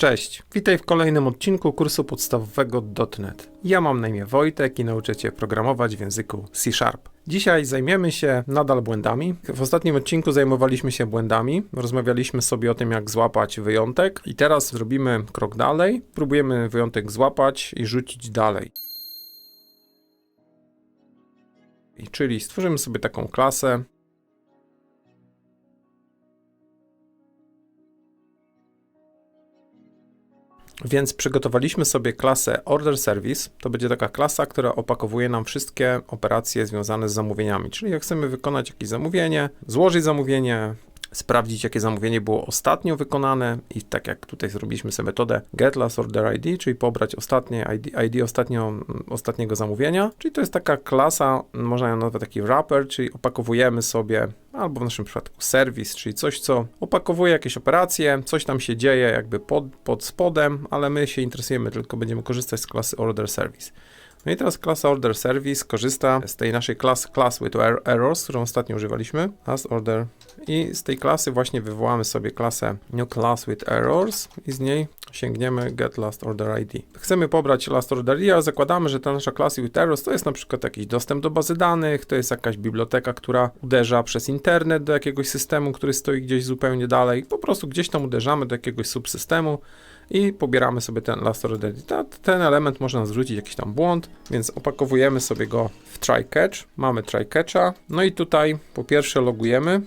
Cześć, witaj w kolejnym odcinku kursu podstawowego .NET. Ja mam na imię Wojtek i nauczę Cię programować w języku C Sharp. Dzisiaj zajmiemy się nadal błędami. W ostatnim odcinku zajmowaliśmy się błędami, rozmawialiśmy sobie o tym, jak złapać wyjątek i teraz zrobimy krok dalej. Próbujemy wyjątek złapać i rzucić dalej. I czyli stworzymy sobie taką klasę, Więc przygotowaliśmy sobie klasę Order Service. To będzie taka klasa, która opakowuje nam wszystkie operacje związane z zamówieniami. Czyli jak chcemy wykonać jakieś zamówienie, złożyć zamówienie, sprawdzić, jakie zamówienie było ostatnio wykonane i tak jak tutaj zrobiliśmy sobie metodę get last order ID, czyli pobrać ostatnie ID, ID ostatnio, ostatniego zamówienia, czyli to jest taka klasa, można ją nazwać taki wrapper, czyli opakowujemy sobie albo w naszym przypadku serwis, czyli coś, co opakowuje jakieś operacje, coś tam się dzieje jakby pod, pod spodem, ale my się interesujemy, tylko będziemy korzystać z klasy order service. No i teraz klasa order service korzysta z tej naszej klasy class with errors, którą ostatnio używaliśmy, last order i z tej klasy właśnie wywołamy sobie klasę new class with errors i z niej sięgniemy get last order ID. Chcemy pobrać last order ID, ale zakładamy, że ta nasza klasa with errors to jest na przykład jakiś dostęp do bazy danych, to jest jakaś biblioteka, która uderza przez internet do jakiegoś systemu, który stoi gdzieś zupełnie dalej. Po prostu gdzieś tam uderzamy do jakiegoś subsystemu i pobieramy sobie ten last order ID. Ten element można zwrócić jakiś tam błąd, więc opakowujemy sobie go w try catch. Mamy try catcha. No i tutaj po pierwsze logujemy.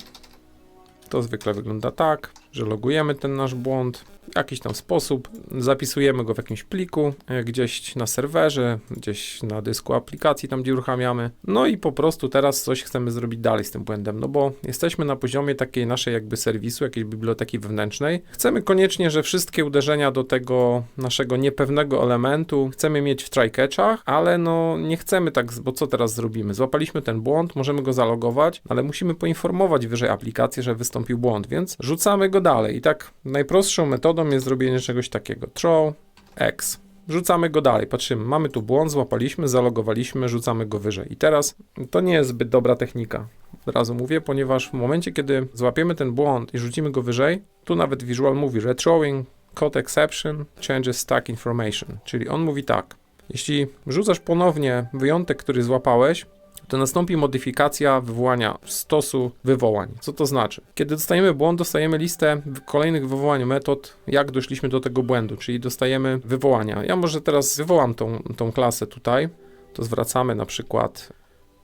To zwykle wygląda tak, że logujemy ten nasz błąd jakiś tam sposób, zapisujemy go w jakimś pliku, e, gdzieś na serwerze, gdzieś na dysku aplikacji, tam gdzie uruchamiamy. No i po prostu teraz coś chcemy zrobić dalej z tym błędem, no bo jesteśmy na poziomie takiej naszej jakby serwisu, jakiejś biblioteki wewnętrznej. Chcemy koniecznie, że wszystkie uderzenia do tego naszego niepewnego elementu chcemy mieć w try-catchach, ale no nie chcemy tak, bo co teraz zrobimy? Złapaliśmy ten błąd, możemy go zalogować, ale musimy poinformować wyżej aplikację, że wystąpił błąd, więc rzucamy go dalej. I tak najprostszą metodą jest zrobienie czegoś takiego. Throw X. Rzucamy go dalej, patrzymy, mamy tu błąd, złapaliśmy, zalogowaliśmy, rzucamy go wyżej. I teraz to nie jest zbyt dobra technika, od razu mówię, ponieważ w momencie, kiedy złapiemy ten błąd i rzucimy go wyżej, tu nawet Visual mówi rethrowing code exception changes stack information, czyli on mówi tak, jeśli rzucasz ponownie wyjątek, który złapałeś, to nastąpi modyfikacja wywołania stosu wywołań. Co to znaczy? Kiedy dostajemy błąd, dostajemy listę kolejnych wywołań metod, jak doszliśmy do tego błędu, czyli dostajemy wywołania. Ja może teraz wywołam tą, tą klasę tutaj, to zwracamy na przykład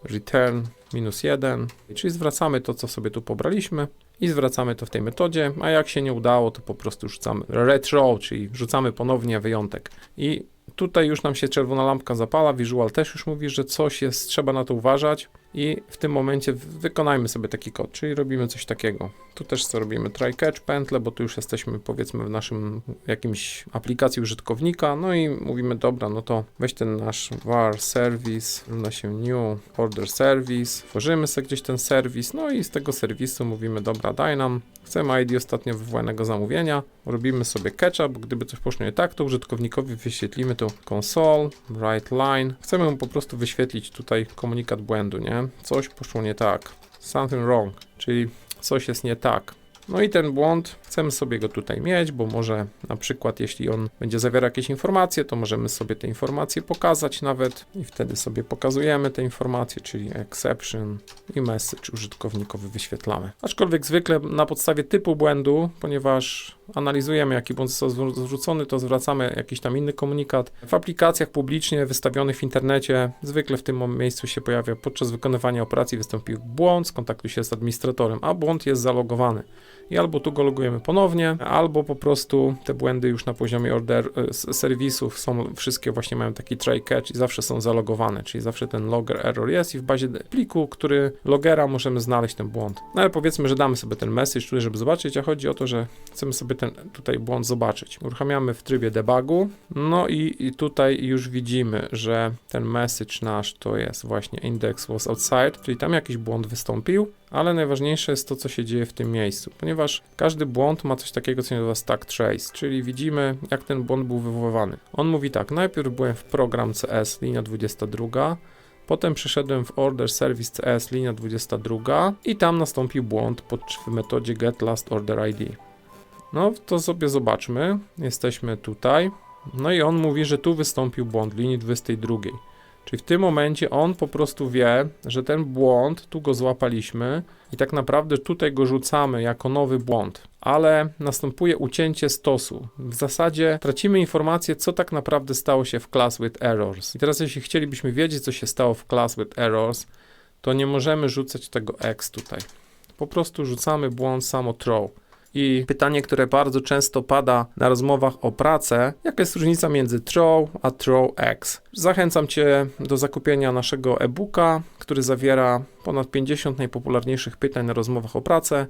return minus 1, czyli zwracamy to, co sobie tu pobraliśmy i zwracamy to w tej metodzie, a jak się nie udało, to po prostu rzucamy retro, czyli rzucamy ponownie wyjątek i Tutaj już nam się czerwona lampka zapala, Visual też już mówi, że coś jest, trzeba na to uważać i w tym momencie wykonajmy sobie taki kod, czyli robimy coś takiego. Tu też co robimy? Try catch pętlę, bo tu już jesteśmy powiedzmy w naszym jakimś aplikacji użytkownika, no i mówimy dobra, no to weź ten nasz var service, równa się new order service, tworzymy sobie gdzieś ten serwis, no i z tego serwisu mówimy dobra, daj nam, chcemy ID ostatnio wywołanego zamówienia, robimy sobie catcha, bo gdyby coś poszło nie tak, to użytkownikowi wyświetlimy tu console, write line, chcemy mu po prostu wyświetlić tutaj komunikat błędu, nie? Coś poszło nie tak. Something wrong, czyli coś jest nie tak. No i ten błąd chcemy sobie go tutaj mieć, bo może na przykład jeśli on będzie zawierał jakieś informacje, to możemy sobie te informacje pokazać nawet i wtedy sobie pokazujemy te informacje, czyli exception i message użytkownikowy wyświetlamy. Aczkolwiek zwykle na podstawie typu błędu, ponieważ analizujemy jaki błąd został zwrócony, to zwracamy jakiś tam inny komunikat. W aplikacjach publicznie wystawionych w internecie zwykle w tym miejscu się pojawia podczas wykonywania operacji wystąpił błąd, skontaktuj się z administratorem, a błąd jest zalogowany i albo tu go logujemy ponownie, albo po prostu te błędy już na poziomie order e, serwisów są, wszystkie właśnie mają taki try catch i zawsze są zalogowane, czyli zawsze ten logger error jest i w bazie pliku, który logera możemy znaleźć ten błąd. No ale powiedzmy, że damy sobie ten message tutaj, żeby zobaczyć, a chodzi o to, że chcemy sobie ten tutaj błąd zobaczyć. Uruchamiamy w trybie debugu, no i, i tutaj już widzimy, że ten message nasz to jest właśnie index was outside, czyli tam jakiś błąd wystąpił, ale najważniejsze jest to, co się dzieje w tym miejscu, ponieważ każdy błąd ma coś takiego, co się nazywa stack trace, czyli widzimy, jak ten błąd był wywoływany. On mówi tak, najpierw byłem w program CS, linia 22, Potem przeszedłem w order service CS linia 22 i tam nastąpił błąd w metodzie get last order ID. No to sobie zobaczmy. Jesteśmy tutaj. No i on mówi, że tu wystąpił błąd linii 22. Czyli w tym momencie on po prostu wie, że ten błąd, tu go złapaliśmy i tak naprawdę tutaj go rzucamy jako nowy błąd, ale następuje ucięcie stosu. W zasadzie tracimy informację, co tak naprawdę stało się w class with errors. I teraz jeśli chcielibyśmy wiedzieć, co się stało w class with errors, to nie możemy rzucać tego x tutaj. Po prostu rzucamy błąd samo throw. I pytanie, które bardzo często pada na rozmowach o pracę, jaka jest różnica między throw a throw x? Zachęcam Cię do zakupienia naszego e-booka, który zawiera ponad 50 najpopularniejszych pytań na rozmowach o pracę.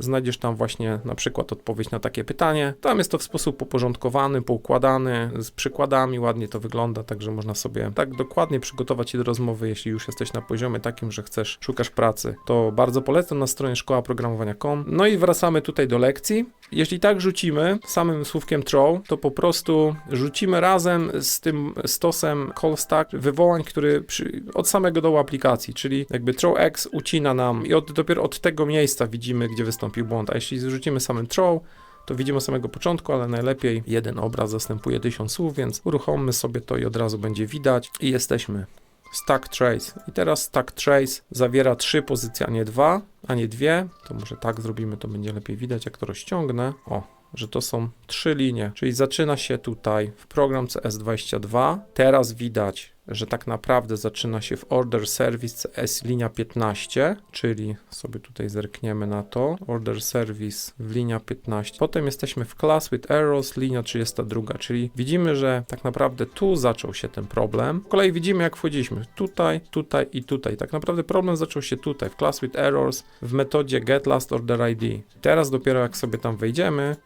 Znajdziesz tam właśnie na przykład odpowiedź na takie pytanie. Tam jest to w sposób uporządkowany, poukładany, z przykładami, ładnie to wygląda, także można sobie tak dokładnie przygotować się do rozmowy, jeśli już jesteś na poziomie takim, że chcesz, szukasz pracy. To bardzo polecam na stronie szkołaprogramowania.com. No i wracamy tutaj do lekcji. Jeśli tak rzucimy samym słówkiem throw, to po prostu rzucimy razem z tym stosem call stack wywołań, który przy, od samego dołu aplikacji, czyli jakby throw x ucina nam i od, dopiero od tego miejsca widzimy, gdzie wystąpił błąd. A jeśli zrzucimy samym throw, to widzimy od samego początku, ale najlepiej jeden obraz zastępuje tysiąc słów, więc uruchommy sobie to i od razu będzie widać i jesteśmy. Stack trace. I teraz stack trace zawiera trzy pozycje, a nie dwa, a nie dwie. To może tak zrobimy, to będzie lepiej widać, jak to rozciągnę. O, że to są trzy linie, czyli zaczyna się tutaj w program CS22. Teraz widać, że tak naprawdę zaczyna się w Order Service CS linia 15, czyli sobie tutaj zerkniemy na to. Order Service w linia 15. Potem jesteśmy w Class with Errors, linia 32, czyli widzimy, że tak naprawdę tu zaczął się ten problem. Z kolei widzimy, jak wchodziliśmy tutaj, tutaj i tutaj. Tak naprawdę problem zaczął się tutaj, w Class with Errors, w metodzie Get Last Order ID. Teraz dopiero jak sobie tam wejdziemy,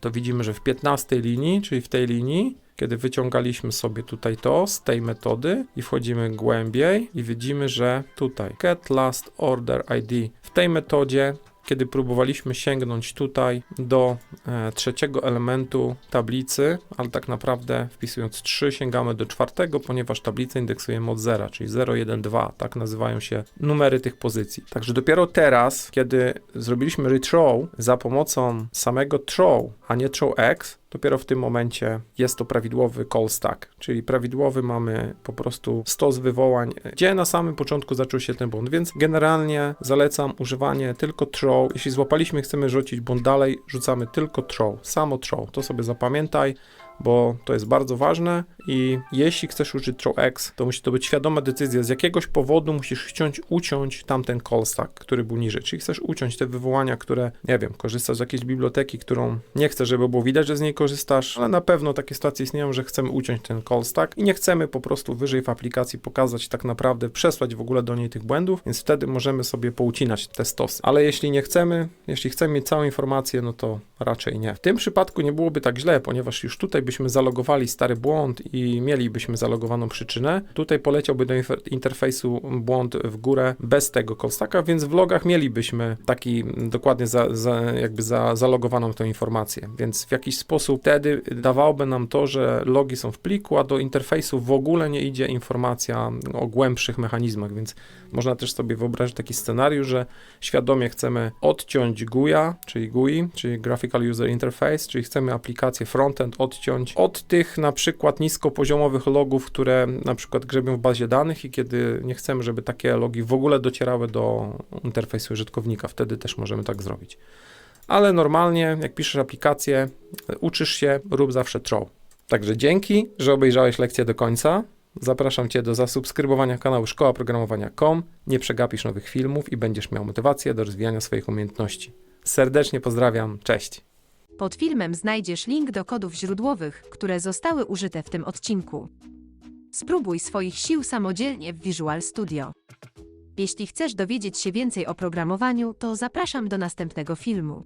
to widzimy, że w 15 linii, czyli w tej linii, kiedy wyciągaliśmy sobie tutaj to z tej metody i wchodzimy głębiej i widzimy, że tutaj get last order ID w tej metodzie kiedy próbowaliśmy sięgnąć tutaj do e, trzeciego elementu tablicy, ale tak naprawdę wpisując 3 sięgamy do czwartego, ponieważ tablicę indeksujemy od 0, czyli 0, 1, 2, tak nazywają się numery tych pozycji. Także dopiero teraz, kiedy zrobiliśmy retrow za pomocą samego throw, a nie throw x, dopiero w tym momencie jest to prawidłowy call stack, czyli prawidłowy mamy po prostu stos wywołań, gdzie na samym początku zaczął się ten błąd, więc generalnie zalecam używanie tylko throw. Jeśli złapaliśmy, chcemy rzucić błąd dalej, rzucamy tylko throw, samo throw. To sobie zapamiętaj bo to jest bardzo ważne i jeśli chcesz użyć ThroWX, to musi to być świadoma decyzja. Z jakiegoś powodu musisz chcieć uciąć tamten call stack, który był niżej. Czyli chcesz uciąć te wywołania, które, nie wiem, korzystasz z jakiejś biblioteki, którą nie chcesz, żeby było widać, że z niej korzystasz, ale na pewno takie sytuacje istnieją, że chcemy uciąć ten call stack i nie chcemy po prostu wyżej w aplikacji pokazać tak naprawdę, przesłać w ogóle do niej tych błędów, więc wtedy możemy sobie poucinać te stosy. Ale jeśli nie chcemy, jeśli chcemy mieć całą informację, no to raczej nie. W tym przypadku nie byłoby tak źle, ponieważ już tutaj byśmy zalogowali stary błąd i mielibyśmy zalogowaną przyczynę, tutaj poleciałby do interfejsu błąd w górę bez tego callstacka, więc w logach mielibyśmy taki dokładnie za, za, jakby za, zalogowaną tę informację, więc w jakiś sposób wtedy dawałoby nam to, że logi są w pliku, a do interfejsu w ogóle nie idzie informacja o głębszych mechanizmach, więc można też sobie wyobrazić taki scenariusz, że świadomie chcemy odciąć GUIA, czyli GUI, czyli Graphical User Interface, czyli chcemy aplikację frontend od tych na przykład niskopoziomowych logów, które na przykład grzebią w bazie danych i kiedy nie chcemy, żeby takie logi w ogóle docierały do interfejsu użytkownika, wtedy też możemy tak zrobić. Ale normalnie, jak piszesz aplikację, uczysz się, rób zawsze throw. Także dzięki, że obejrzałeś lekcję do końca. Zapraszam Cię do zasubskrybowania kanału Szkoła Programowania.com. Nie przegapisz nowych filmów i będziesz miał motywację do rozwijania swoich umiejętności. Serdecznie pozdrawiam, cześć. Pod filmem znajdziesz link do kodów źródłowych, które zostały użyte w tym odcinku. Spróbuj swoich sił samodzielnie w Visual Studio. Jeśli chcesz dowiedzieć się więcej o programowaniu, to zapraszam do następnego filmu.